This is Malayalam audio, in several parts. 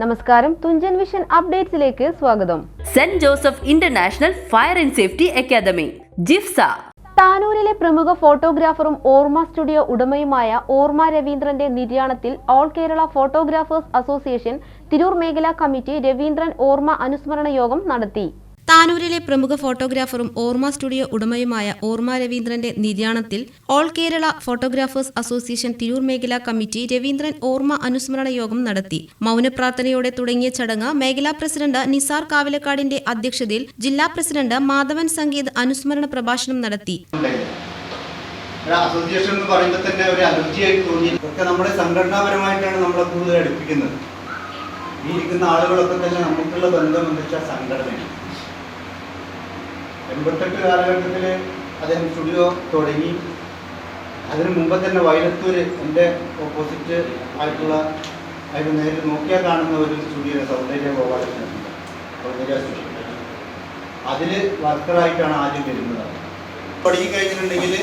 നമസ്കാരം. തുഞ്ചൻ വിഷൻ അപ്ഡേറ്റ്സിലേക്ക് സ്വാഗതം. Saint Joseph International fire and safety academy JIFSA. താനൂരിലെ പ്രമുഖ ഫോട്ടോഗ്രാഫറും ഓർമ സ്റ്റുഡിയോ ഉടമയുമായ ഓർമ രവീന്ദ്രന്റെ നിര്യാണത്തിൽ all Kerala photographers association Tirur മേഖലാ കമ്മിറ്റി രവീന്ദ്രൻ ഓർമ അനുസ്മരണ യോഗം നടത്തി. താനൂരിലെ പ്രമുഖ ഫോട്ടോഗ്രാഫറും ഓർമ്മ സ്റ്റുഡിയോ ഉടമയുമായ ഓർമ്മ രവീന്ദ്രന്റെ നിര്യാണത്തിൽ all Kerala photographers association Tirur മേഖലാ കമ്മിറ്റി രവീന്ദ്രൻ ഓർമ്മ അനുസ്മരണ യോഗം നടത്തി. മൗനപ്രാർത്ഥനയോടെ തുടങ്ങിയ ചടങ്ങ് മേഖലാ പ്രസിഡന്റ് നിസാർ കാവിലക്കാടിന്റെ അധ്യക്ഷതയിൽ ജില്ലാ പ്രസിഡന്റ് മാധവൻ സംഗീത് അനുസ്മരണ പ്രഭാഷണം നടത്തി. അസോസിയേഷൻ എന്ന് പറയുമ്പോൾ തന്നെ ഒരു അലർജിയായി തോന്നി ഒക്കെ നമ്മുടെ സംഘടനാപരമായിട്ടാണ് നമ്മളെ കൂടുതൽ അടുപ്പിക്കുന്നത്. ഈ ഇരിക്കുന്ന ആളുകളൊക്കെ തന്നെ നമുക്കുള്ള ബന്ധം എന്ന് വെച്ചാൽ സംഘടനയാണ്. എൺപത്തെട്ട് കാലഘട്ടത്തിൽ അദ്ദേഹം സ്റ്റുഡിയോ തുടങ്ങി. അതിനു മുമ്പ് തന്നെ വൈലത്തൂര് എന്റെ ഓപ്പോസിറ്റ് ആയിട്ടുള്ള അതിന് നേരിട്ട് നോക്കിയാൽ കാണുന്ന ഒരു സ്റ്റുഡിയോ സൗന്ദര്യ ഗോപാലകൃഷ്ണൻ സൗന്ദര്യ അതിൽ വർക്കറായിട്ടാണ് ആദ്യം വരുന്നത്. പഠിക്കി കഴിഞ്ഞിട്ടുണ്ടെങ്കിൽ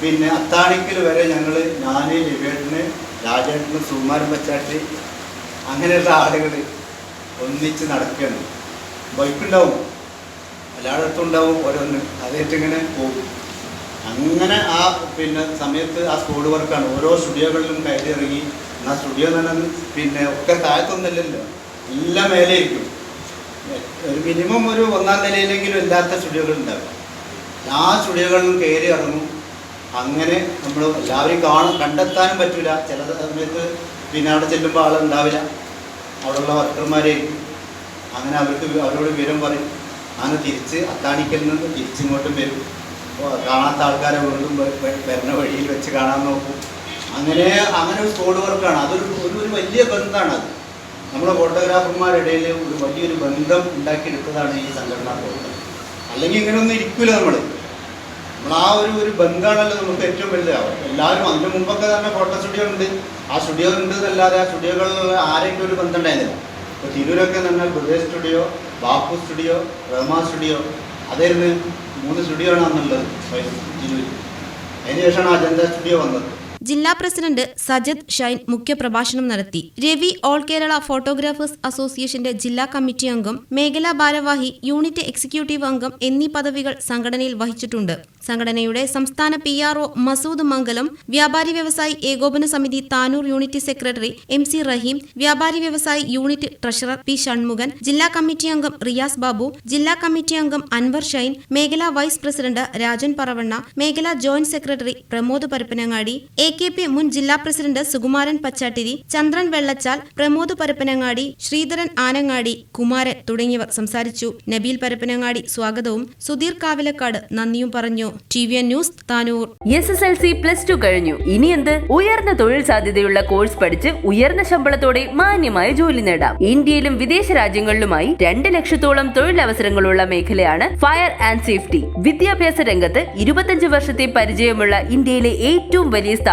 പിന്നെ അത്താണിക്കൽ വരെ ഞങ്ങൾ ഞാൻ ലിവേട്ടന് രാജേട്ടന് സുകുമാരൻ പച്ചാട്ടി അങ്ങനെയുള്ള ആളുകൾ ഒന്നിച്ച് നടക്കുകയാണ്. ബൈക്കുണ്ടാവും. എല്ലായിടത്തും ഉണ്ടാവും ഓരോന്ന് അതേറ്റിങ്ങനെ പോകും. അങ്ങനെ ആ പിന്നെ സമയത്ത് ആ സ്കൂൾ വർക്കാണ്. ഓരോ സ്റ്റുഡിയോകളിലും കയറി ഇറങ്ങി ആ സ്റ്റുഡിയോ തന്നെ പിന്നെ ഒക്കെ താഴ്ത്തൊന്നുമില്ലല്ലോ എല്ലാം മേലെയിരിക്കും ഒരു മിനിമം ഒരു ഒന്നാം നിലയിലെങ്കിലും ഇല്ലാത്ത സ്റ്റുഡിയോകൾ ഉണ്ടാവും ആ സ്റ്റുഡിയോകളിലും കയറി ഇറങ്ങും. അങ്ങനെ നമ്മൾ എല്ലാവരെയും കാണും. കണ്ടെത്താനും പറ്റില്ല ചില സമയത്ത് പിന്നെ അവിടെ ചെല്ലുമ്പോൾ ആളുണ്ടാവില്ല. അവിടെയുള്ള വർക്കർമാരെയും. അങ്ങനെ അവർക്ക് അവരോട് വിവരം പറയും. അങ്ങനെ തിരിച്ച് അത്താണിക്കൽ നിന്ന് തിരിച്ചിങ്ങോട്ടും വരും. കാണാത്ത ആൾക്കാരെ വീണ്ടും വരുന്ന വഴിയിൽ വെച്ച് കാണാൻ നോക്കും. അങ്ങനെ അങ്ങനെ ഒരു സ്കോഡ് വർക്കാണ്. അതൊരു ഒരു ഒരു വലിയ ബന്ധമാണ് അത്. നമ്മുടെ ഫോട്ടോഗ്രാഫർമാരുടെ ഇടയിൽ ഒരു വലിയൊരു ബന്ധം ഉണ്ടാക്കിയെടുത്തതാണ് ഈ സംഘടനാ പ്രവർത്തനം അല്ലെങ്കിൽ ഇങ്ങനെയൊന്നും ഇരിക്കില്ല നമ്മൾ നമ്മൾ ആ ഒരു ഒരു ബന്ധമാണല്ലോ നമുക്ക് ഏറ്റവും വലുത്. എല്ലാവരും അതിന് മുമ്പൊക്കെ തന്നെ ഫോട്ടോ സ്റ്റുഡിയോ ഉണ്ട്. ആ സ്റ്റുഡിയോ ഉണ്ട് എന്നല്ലാതെ ആ സ്റ്റുഡിയോകളിൽ ആരെങ്കിലും ഒരു ബന്ധം ഉണ്ടായിരുന്നില്ല. ഇപ്പോൾ തിരൂരൊക്കെ തന്നെ Hridaya studio Bappu studio Rahman studio അതായിരുന്നു മൂന്ന് സ്റ്റുഡിയോ ആണ് അന്നുള്ളത്. തിരൂർ അതിന് അജന്ത സ്റ്റുഡിയോ വന്നത്. ജില്ലാ പ്രസിഡന്റ് സജദ് ഷൈൻ മുഖ്യപ്രഭാഷണം നടത്തി. രവി ഓൾ കേരള ഫോട്ടോഗ്രാഫേഴ്സ് അസോസിയേഷന്റെ ജില്ലാ കമ്മിറ്റി അംഗം മേഖലാ ഭാരവാഹി യൂണിറ്റ് എക്സിക്യൂട്ടീവ് അംഗം എന്നീ പദവികൾ സംഘടനയിൽ വഹിച്ചിട്ടുണ്ട്. സംഘടനയുടെ സംസ്ഥാന P R O Masood Mangalam വ്യാപാരി വ്യവസായി ഏകോപന സമിതി Tanur unit secretary M C Raheem വ്യാപാരി വ്യവസായി യൂണിറ്റ് ട്രഷറർ പി ഷൺമുഖൻ ജില്ലാ കമ്മിറ്റി അംഗം റിയാസ് ബാബു ജില്ലാ കമ്മിറ്റി അംഗം അൻവർ ഷൈൻ മേഖലാ വൈസ് പ്രസിഡന്റ് രാജൻ പറവണ്ണ മേഖലാ joint secretary Pramod Parappanangadi A K P മുൻ ജില്ലാ പ്രസിഡന്റ് സുകുമാരൻ പച്ചാട്ടിരി ചന്ദ്രൻ വെള്ളച്ചാൽ പ്രമോദ് പരപ്പനങ്ങാടി ശ്രീധരൻ ആനങ്ങാടി കുമാരൻ തുടങ്ങിയവർ സംസാരിച്ചു. നബീൽ പരപ്പനങ്ങാടി സ്വാഗതവും സുധീർ കാവിലക്കാട് നന്ദിയും പറഞ്ഞു. T V news Tanur. S S L C plus two കഴിഞ്ഞു. ഇനി എന്ത്? ഉയർന്ന തൊഴിൽ സാധ്യതയുള്ള കോഴ്സ് പഠിച്ച് ഉയർന്ന ശമ്പളത്തോടെ മാന്യമായ ജോലി നേടാം. ഇന്ത്യയിലും വിദേശ രാജ്യങ്ങളിലുമായി രണ്ട് ലക്ഷത്തോളം തൊഴിലവസരങ്ങളുള്ള മേഖലയാണ് ഫയർ ആൻഡ് സേഫ്റ്റി വിദ്യാഭ്യാസ രംഗത്ത് ഇരുപത്തഞ്ച് വർഷത്തെ പരിചയമുള്ള ഇന്ത്യയിലെ ഏറ്റവും വലിയ